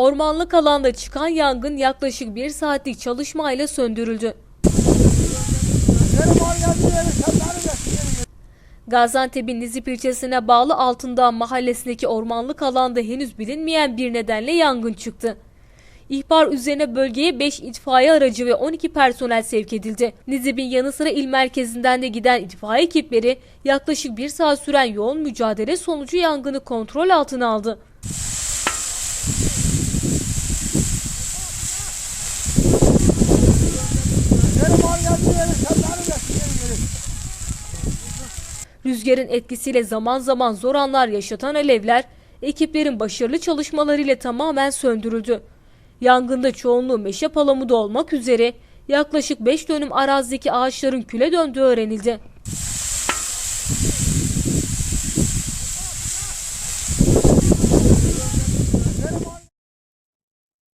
Ormanlık alanda çıkan yangın yaklaşık bir saatlik çalışmayla söndürüldü. Gaziantep'in Nizip ilçesine bağlı Altındağ mahallesindeki ormanlık alanda henüz bilinmeyen bir nedenle yangın çıktı. İhbar üzerine bölgeye 5 itfaiye aracı ve 12 personel sevk edildi. Nizip'in yanı sıra il merkezinden de giden itfaiye ekipleri yaklaşık bir saat süren yoğun mücadele sonucu yangını kontrol altına aldı. Rüzgarın etkisiyle zaman zaman zor anlar yaşatan alevler ekiplerin başarılı çalışmalarıyla tamamen söndürüldü. Yangında çoğunluğu meşe palamudu olmak üzere yaklaşık 5 dönüm arazideki ağaçların küle döndüğü öğrenildi.